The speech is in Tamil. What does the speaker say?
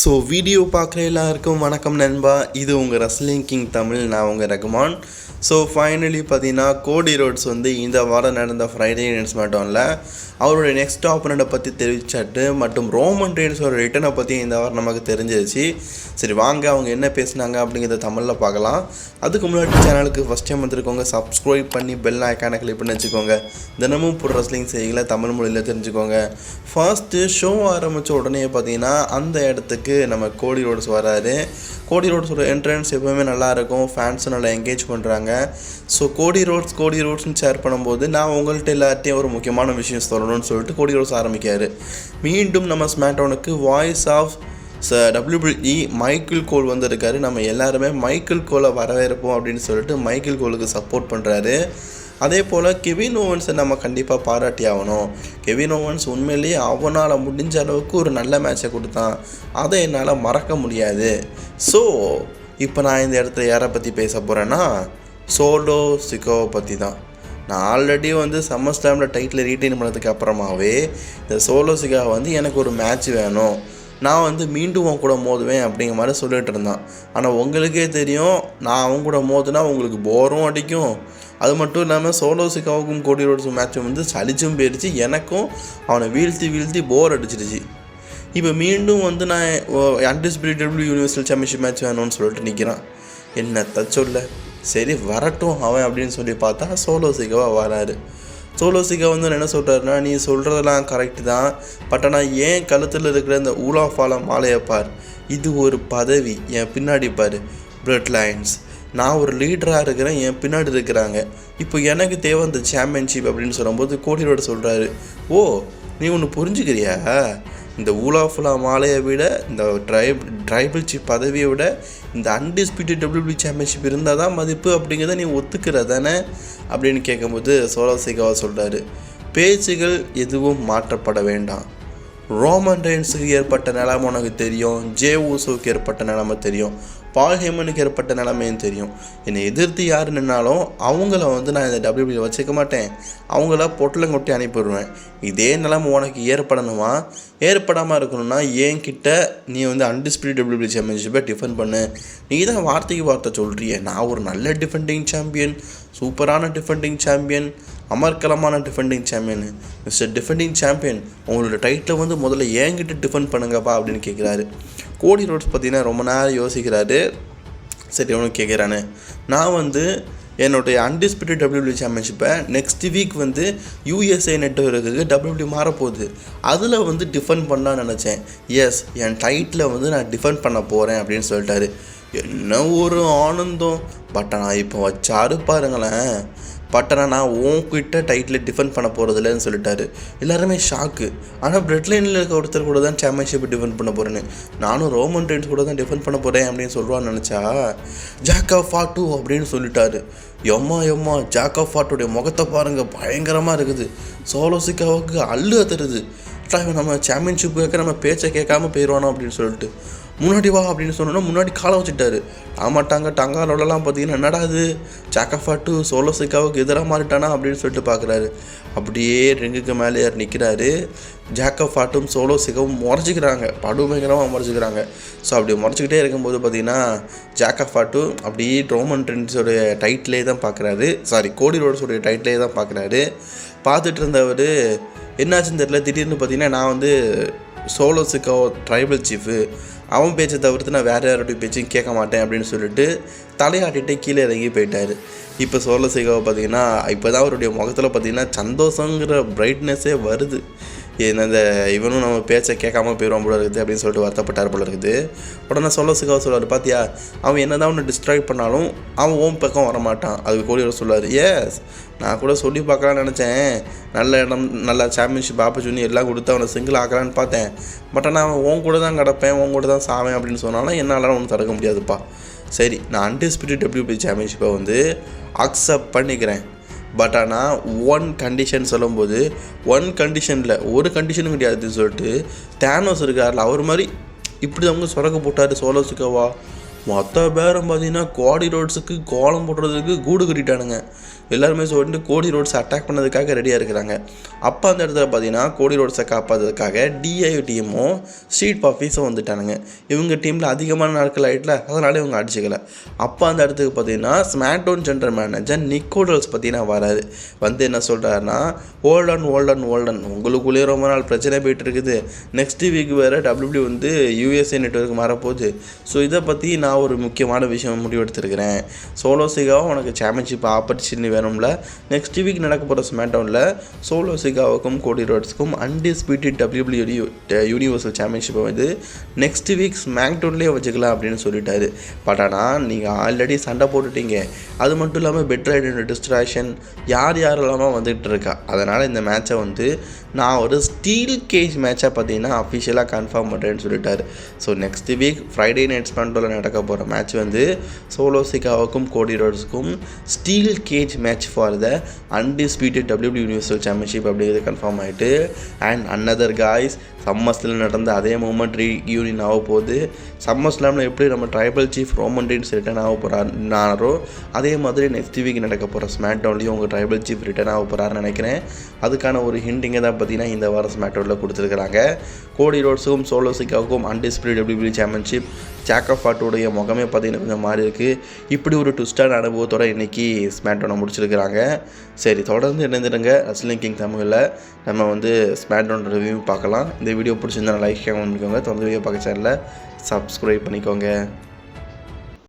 ஸோ வீடியோ பார்க்குற எல்லாருக்கும் வணக்கம் நண்பா. இது உங்கள் ரஸ்லிங் கிங் தமிழ் நான் உங்கள் ரகுமான். ஸோ ஃபைனலி பார்த்தீங்கன்னா கோடி ரோட்ஸ் வந்து இந்த வாரம் நடந்த ஃப்ரைடே நைட்ஸ் மட்டும்ல அவருடைய நெக்ஸ்ட் ஆப்பனண்டை பற்றி தெரிவிச்சாட்டு மற்றும் ரோமன் ரெயின்ஸோட ரிட்டனை பற்றி இந்த வாரம் நமக்கு தெரிஞ்சிருச்சு. சரி வாங்க அவங்க என்ன பேசுனாங்க அப்படிங்கிறத தமிழில் பார்க்கலாம். அதுக்கு முன்னாடி சேனலுக்கு ஃபஸ்ட் டைம் வந்துருக்கோங்க சப்ஸ்கிரைப் பண்ணி பெல் ஐக்கானை கிளிக் பண்ணி வச்சுக்கோங்க. தினமும் புற ரஸ்லிங் செய்திகளை தமிழ் மொழியில் தெரிஞ்சுக்கோங்க. ஃபர்ஸ்ட்டு ஷோ ஆரம்பித்த உடனே பார்த்தீங்கன்னா அந்த இடத்துக்கு நம்ம கோடி ரோட்ஸ் வராரு கோடி ரோட்ஸோட என்ட்ரன்ஸ் எப்போவுமே நல்லா இருக்கும் ஃபேன்ஸும் நல்லா என்கேஜ் பண்ணுறாங்க ஸோ கோடி ரோட்ஸ் கோடி ரோட்ஸ்னு ஷேர் பண்ணும்போது நான் உங்கள்கிட்ட எல்லார்ட்டையும் ஒரு முக்கியமான விஷயம் சொல்லணும்னு சொல்லிட்டு கோடி ரோட்ஸ் ஆரம்பிக்காரு மீண்டும் நம்ம ஸ்மாட்டவுனுக்கு வாய்ஸ் ஆஃப் ச டபிள்யூபிள்இ மைக்கேல் கோல் வந்திருக்காரு. நம்ம எல்லாருமே மைக்கேல் கோலை வரவேற்போம் அப்படின்னு சொல்லிட்டு மைக்கேல் கோலுக்கு சப்போர்ட் பண்ணுறாரு அதே போல் கெவின் ஓவன்ஸை நம்ம கண்டிப்பாக பாராட்டி ஆகணும். கெவின் ஓவன்ஸ் உண்மையிலேயே அவனால் முடிஞ்ச அளவுக்கு ஒரு நல்ல மேட்சை கொடுத்தான். அதை என்னால் மறக்க முடியாது. ஸோ இப்போ நான் இந்த இடத்துல யாரை பற்றி பேச போகிறேன்னா சோலோ சிக்கோவை பற்றி தான். நான் ஆல்ரெடி வந்து சம்மர் ஸ்லாமில் டைட்டில் ரீட்டைன் பண்ணதுக்கு அப்புறமாவே இந்த சோலோ சிகா வந்து எனக்கு ஒரு மேட்ச் வேணும். நான் வந்து மீண்டும் அவன் கூட மோதுவேன் அப்படிங்கிற மாதிரி சொல்லிட்டு இருந்தான். ஆனால் உங்களுக்கே தெரியும் நான் அவன் கூட மோதுனா உங்களுக்கு போரும் அடிக்கும். அது மட்டும் இல்லாமல் சோலோசிக்காவுக்கும் கோடி ரோட்ஸ் மேட்சும் வந்து சலிச்சும் போயிடுச்சு எனக்கும் அவனை வீழ்த்தி வீழ்த்தி போர் அடிச்சிடுச்சு இப்போ மீண்டும் வந்து நான் அன்டிஸ்பிரிட்டபிள் யூனிவர்சல் சாம்பியன்ஷிப் மேட்ச் வேணும்னு சொல்லிட்டு நிற்கிறான் என்ன சொல்ல? சரி வரட்டும் அவன் அப்படின்னு சொல்லி பார்த்தா சோலோ சிகாவாக வராரு. சோலோசிகா வந்து என்ன சொல்கிறாருன்னா நீ சொல்கிறதெல்லாம் கரெக்டு தான். பட் ஆனால் ஏன் கழுத்தில் இருக்கிற இந்த ஊலாஃபால மாலையை பார்? இது ஒரு பதவி. என் பின்னாடி பார். பிளட் லைன்ஸ் நான் ஒரு லீடராக இருக்கிறேன். என் பின்னாடி இருக்கிறாங்க. இப்போ எனக்கு தேவை அந்த சாம்பியன்ஷிப் அப்படின்னு சொல்லும்போது கோடியோட சொல்கிறாரு ஓ நீ ஒன்று புரிஞ்சுக்கிறியா? இந்த ஊலாஃபுலா மாலையை விட இந்த ட்ரைப் ட்ரைபிள் சிப் பதவியை விட இந்த அன்டிஸ்பியூட்டட் டபிள்யூபி சாம்பியன்ஷிப் இருந்தால் தான் மதிப்பு அப்படிங்கிறத நீ ஒத்துக்கிற தானே அப்படின்னு கேட்கும்போது சோலாசிகாவா சொல்கிறாரு பேச்சுகள் எதுவும் மாற்றப்பட வேண்டாம். ரோமன் ரெயின்ஸுக்கு ஏற்பட்ட நிலைமை உனக்கு தெரியும் ஜே ஊசோவுக்கு ஏற்பட்ட நிலைமை தெரியும் பால் ஹேமனுக்கு ஏற்பட்ட நிலைமையும் தெரியும். என்னை எதிர்த்து யார் நின்னாலும் அவங்கள வந்து நான் இந்த டபிள்யூபியில் வச்சுக்க மாட்டேன். அவங்கள பொட்டலம் கொட்டி அனுப்பிடுவேன் இதே நிலைமை உனக்கு ஏற்படணுமா? ஏற்படாமல் இருக்கணும்னா என்கிட்ட நீ வந்து அன்டிஸ்பியூட் டபிள்யூபிள் சாம்பியன்ஷிப்பை டிஃபெண்ட் பண்ணு. நீ தான் வார்த்தைக்கு வார்த்தை சொல்கிறிய நான் ஒரு நல்ல டிஃபெண்டிங் சாம்பியன் சூப்பரான defending champion அமர்க்கலமான defending champion mister defending champion உங்களோட டைட்டில் வந்து முதல்ல ஏங்கிட்டு டிஃபெண்ட் பண்ணுங்கப்பா அப்படின்னு கேட்குறாரு கோடி ரோட்ஸ் பார்த்தீங்கன்னா ரொம்ப நேரம் யோசிக்கிறாரு. சரி ஒன்று கேட்குறானே நான் வந்து என்னுடைய அன்டிஸ்பியூட்டட் டபிள்யூபிள்யூ சாம்பியன்ஷிப்பை நெக்ஸ்ட் வீக் வந்து யூஎஸ்ஏ நெட்ஒர்க்குக்கு டபிள்யூபிள்யூ மாறப்போகுது. அதில் வந்து டிஃபெண்ட் பண்ணான்னு நினச்சேன். எஸ் என் டைட்டில் வந்து நான் டிஃபெண்ட் பண்ண போகிறேன் அப்படின்னு சொல்லிட்டாரு. என்ன ஒரு ஆனந்தம். பட் ஆனால் இப்போ வச்சாரு பாருங்களேன். பட் ஆனால் நான் உன்கிட்ட டைட்டில் டிஃபெண்ட் பண்ண போகிறது இல்லைன்னு சொல்லிட்டாரு. எல்லாருமே ஷாக்கு ஆனால் பிரெட்லைனில் இருக்க ஒருத்தர் கூட தான் சாம்பியன்ஷிப் டிஃபெண்ட் பண்ண போகிறேன்னு நானும் ரோமன் ரெயின்ஸ் கூட தான் டிஃபெண்ட் பண்ண போகிறேன் அப்படின்னு சொல்லுவான்னு நினச்சா ஜாக்கா ஃபாட்டு அப்படின்னு சொல்லிட்டாரு. எம்மா எம்மா ஜாக்கா ஃபாட்டுடைய முகத்தை பாருங்கள் பயங்கரமாக இருக்குது. சோலோசிக்காவுக்கு அள்ளு தருது நம்ம சாம்பியன்ஷிப் கேட்க நம்ம பேச்சை கேட்காம போயிடுவானோ அப்படின்னு சொல்லிட்டு. முன்னாடி வா அப்படின்னு சொன்னோன்னா முன்னாடி காலை வச்சுட்டாரு. ஆமாட்டாங்க டங்காலோடலாம் பார்த்தீங்கன்னா என்னடா இது? சாக்கஃபாட்டு சோலோ சிக்காவுக்கு எதிராக மாறிட்டானா அப்படின்னு சொல்லிட்டு பார்க்குறாரு. அப்படியே ரிங்குக்கு மேலே ஏறி நிற்கிறாரு ஜாக்கஃபாட்டும் சோலோ சிக்காவும் முறைச்சிக்கிறாங்க. படுபயங்கரமாக முறைச்சிக்கிறாங்க. ஸோ அப்படி முறைச்சிக்கிட்டே இருக்கும்போது பார்த்தீங்கன்னா ஜாக்கஃபாட்டு அப்படியே ரோமன் ட்ரெண்ட்ஸோடைய டைட்டிலே தான் பார்க்குறாரு. சாரி கோடி ரோட்ஸோடைய டைட்டிலே தான் பார்க்குறாரு. பார்த்துட்டு இருந்தவர் என்னாச்சுன்னு தெரியல. திடீர்னு பார்த்தீங்கன்னா நான் வந்து சோலோ சிக்கோ ட்ரைபல் சீஃபு அவன் பேச்சை தவிர்த்து நான் வேறு யாரோடைய பேச்சையும் கேட்க மாட்டேன் அப்படின்னு சொல்லிட்டு தலையாட்டிட்டு கீழே இறங்கி போயிட்டார். இப்போ சோழ சிகாவை பார்த்தீங்கன்னா இப்போ தான் அவருடைய முகத்தில் பார்த்தீங்கன்னா சந்தோஷங்கிற பிரைட்னஸ்ஸே வருது. இந்த இவனும் நம்ம பேச்சை கேட்காம போயிடுவான் போல இருக்குது அப்படின்னு சொல்லிட்டு வருத்தப்பட்டார் போல இருக்குது. உடனே சொல்ல சிகாவை சொல்லுவார். பார்த்தியா அவன் என்ன தான் ஒன்று டிஸ்ட்ராக்ட் பண்ணாலும் அவன் ஓம் பக்கம் வரமாட்டான். அதுக்கு கோடி சொல்லுவார் எஸ் நான் கூட சொல்லி பார்க்கலான்னு நினச்சேன். நல்ல இடம் நல்ல சாம்பியன்ஷிப் ஆப்பர்ச்சுனிட்டி எல்லாம் கொடுத்து அவனை சிங்கிள் ஆக்கலான்னு பார்த்தேன். பட் ஆனால் அவன் உன் கூட தான் கிடப்பேன் உன் கூட தான் சாவேன் அப்படின்னு சொன்னாலும் என்னால் ஒன்றும் தடுக்க முடியாதுப்பா. சரி நான் அன்டிஸ்பியூட்டட் டபிள்யூபி சாம்பியன்ஷிப்பை வந்து அக்செப்ட் பண்ணிக்கிறேன். பட் ஆனால் ஒன் கண்டிஷன் சொல்லும்போது ஒன் கண்டிஷனில் ஒரு கண்டிஷனும் கிடையாதுன்னு சொல்லிட்டு தேனோஸ் இருக்கார்ல அவர் மாதிரி இப்படி அவங்க சொரக்க போட்டார் சோலோசுக்கவா மொத்த பேரும் பார்த்தீங்கன்னா கோடி ரோட்ஸுக்கு கோலம் போடுறதுக்கு கூடு கட்டிட்டானுங்க. எல்லாருமே சொல்லிட்டு கோடி ரோட்ஸ் அட்டாக் பண்ணதுக்காக ரெடியாக இருக்கிறாங்க. அப்போ அந்த இடத்துல பார்த்தீங்கன்னா கோடி ரோட்ஸை காப்பாற்றுறதுக்காக டிஐ டீமும் ஸ்ட்ரீட் பாஃபீஸும் வந்துட்டானுங்க. இவங்க டீமில் அதிகமான நாட்கள் ஆகிட்டல அதனால இவங்க அடிச்சுக்கல. அப்போ அந்த இடத்துக்கு பார்த்தீங்கன்னா ஸ்மாக்டோன் ஜென்ரல் மேனேஜர் நிக்கோடல்ஸ் பார்த்தீங்கன்னா வராது வந்து என்ன சொல்கிறாருன்னா ஓல்டன் ஓல்டன் ஓல்டன் உங்களுக்குள்ளேயே ரொம்ப நாள் பிரச்சனை போயிட்டு இருக்குது. நெக்ஸ்ட் வீக் வேறு டபிள்யூபி வந்து யூஎஸ்ஏ நெட்ஒர்க் மாறப்போகுது. ஸோ இதை பற்றி நான் நான் ஒரு முக்கியமான விஷயம் முடிவெடுத்திருக்கிறேன். சோலோ சிகாவும் உனக்கு சாம்பியன்ஷிப் ஆப்பர்ச்சுனிட்டி வேணும்ல. நெக்ஸ்ட் வீக் நடக்க போகிற ஸ்மேட்டவுனில் சோலோ சிகாவுக்கும் கோடி ரோட்ஸுக்கும் அன்டிஸ்பியூட்டட் டபிள்யூபிள்யூ யூனிவர்சல் சாம்பியன்ஷிப்பை வந்து நெக்ஸ்ட் வீக் ஸ்மேக்டவுன்லேயே வச்சுக்கலாம் அப்படின்னு சொல்லிட்டாரு. பட் ஆனால் நீங்கள் ஆல்ரெடி சண்டை போட்டுட்டீங்க. அது மட்டும் இல்லாமல் பெட்டர் ரைடன் டிஸ்ட்ராக்ஷன் யார் யாரெல்லாமோ வந்துகிட்டு இருக்கா. அதனால் இந்த மேட்சை வந்து நான் ஒரு ஸ்டீல் கேஜ் மேட்சாக பார்த்தீங்கன்னா அஃபிஷியலாக கன்ஃபார்ம் பண்ணுறேன்னு சொல்லிட்டாரு. So next week Friday night ஸ்பேண்டோவில் நடக்க போகிற மேட்ச் வந்து சோலோசிகாவுக்கும் Cody ரோட்ஸுக்கும் steel cage match for the undisputed WWE universal championship அப்படிங்கிறது கன்ஃபார்ம் ஆகிட்டு அண்ட் அன்னதர் காய்ஸ் சம்மர்ஸ்ல நடந்த அதே மூமெண்ட் ரீ யூனியன் ஆக போகுது சம்மர் எப்படி நம்ம tribal chief Roman Reigns return ஆக போகிறாரோ அதே மாதிரி நெக்ஸ்ட் வீக் நடக்க போகிற ஸ்மாக் டவுன்லேயும் உங்கள் ட்ரைபல் சீஃப் ரிட்டர்ன் ஆக போகிறாருன்னு நினைக்கிறேன். அதுக்கான ஒரு ஹிண்டிங்கை தான் பார்த்தீங்கன்னா இந்த வாரம் ஸ்மாக் டவுனில் கொடுத்துருக்குறாங்க கோடி ரோட்ஸுக்கும் சோலோசிக்காவுக்கும் undisputed WWE championship jack of ஆட்டோடைய முகமே பார்த்தீங்கன்னா கொஞ்சம் மாறி இருக்குது இப்படி ஒரு ட்விஸ்டான அனுபவத்தோட இன்றைக்கி ஸ்மாக்டவுனை முடிச்சிருக்கிறாங்க. சரி தொடர்ந்து இணைந்திருங்க. ரஸ்லிங் கிங் தமிழில் நம்ம வந்து ஸ்மாக்டவுன் ரிவ்யூ பார்க்கலாம். இந்த வீடியோ பிடிச்சிருந்தா லைக் பண்ணிக்கோங்க. தொடர்ந்து வீடியோ பார்க்க சேனலில் சப்ஸ்கிரைப் பண்ணிக்கோங்க.